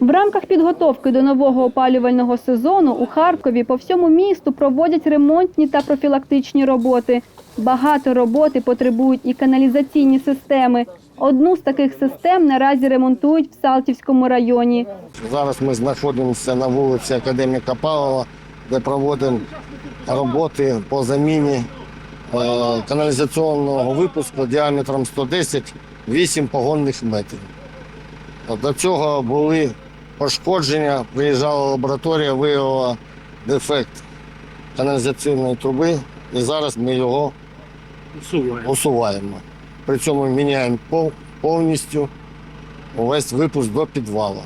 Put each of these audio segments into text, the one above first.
В рамках підготовки до нового опалювального сезону у Харкові по всьому місту проводять ремонтні та профілактичні роботи. Багато роботи потребують і каналізаційні системи. Одну з таких систем наразі ремонтують в Салтівському районі. Зараз ми знаходимося на вулиці Академіка Павлова, де проводимо роботи по заміні е, каналізаційного випуску діаметром 110 8 погонних метрів. До цього були пошкодження, приїжджала лабораторія, виявила дефект каналізаційної труби, і зараз ми його усуваємо. При цьому міняємо пов- повністю увесь випуск до підвалу.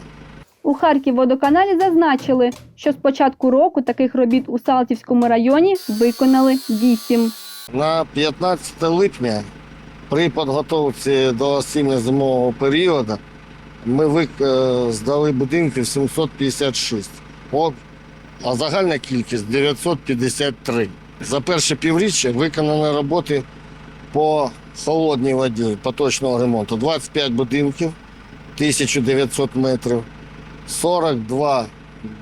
У Харківводоканалі зазначили, що з початку року таких робіт у Салтівському районі виконали вісім. На 15 липня при підготовці до осінньо-зимового періоду ми е, здали будинків 756, От, а загальна кількість 953. За перше півріччя виконані роботи по холодній воді поточного ремонту 25 будинків, 1900 метрів, 42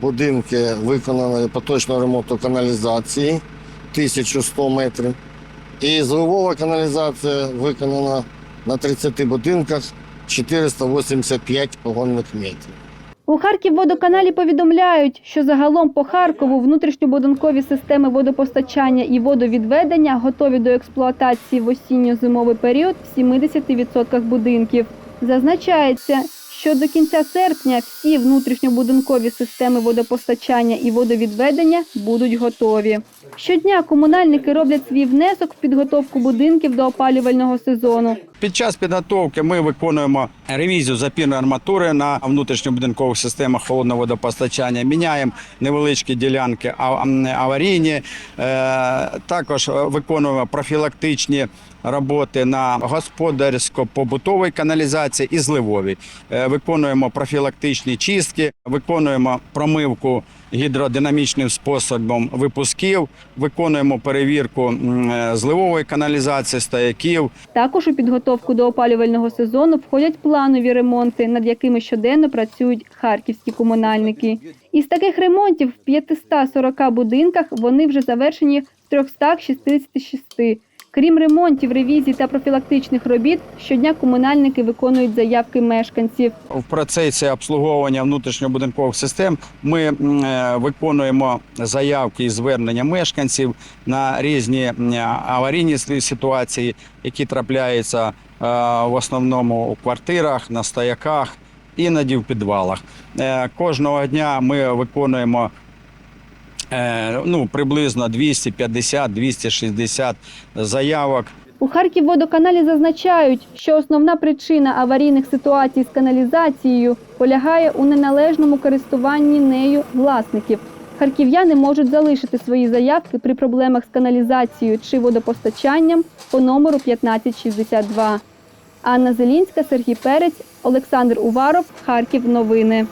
будинки виконали поточного ремонту каналізації 1100 метрів. І зливова каналізація виконана на 30 будинках 485 погонних метрів. У Харківводоканалі повідомляють, що загалом по Харкову внутрішньобудинкові системи водопостачання і водовідведення готові до експлуатації в осінньо-зимовий період в 70% будинків. Зазначається, що до кінця серпня всі внутрішньобудинкові системи водопостачання і водовідведення будуть готові. Щодня комунальники роблять свій внесок в підготовку будинків до опалювального сезону. Під час підготовки ми виконуємо ревізію запірної арматури на внутрішньобудинкових системах холодного водопостачання, міняємо невеличкі ділянки аварійні. Е, Також виконуємо профілактичні роботи на господарсько-побутовій каналізації і зливовій. Е, Виконуємо профілактичні чистки, виконуємо промивку гідродинамічним способом випусків, виконуємо перевірку е, зливової каналізації, стояків, Також у підготовку до опалювального сезону входять планові ремонти, над якими щоденно працюють харківські комунальники. Із таких ремонтів в 540 будинках вони вже завершені в 366. Крім ремонтів, ревізій та профілактичних робіт, щодня комунальники виконують заявки мешканців. В процесі обслуговування внутрішньобудинкових систем ми е, виконуємо заявки і звернення мешканців на різні аварійні ситуації, які трапляються е, в основному у квартирах, на стояках, іноді в підвалах. Е, Кожного дня ми виконуємо ну, приблизно 250-260 заявок. У Харківводоканалі зазначають, що основна причина аварійних ситуацій з каналізацією полягає у неналежному користуванні нею власників. Харків'яни можуть залишити свої заявки при проблемах з каналізацією чи водопостачанням по номеру 1562. Анна Зелінська, Сергій Перець, Олександр Уваров, Харків. Новини.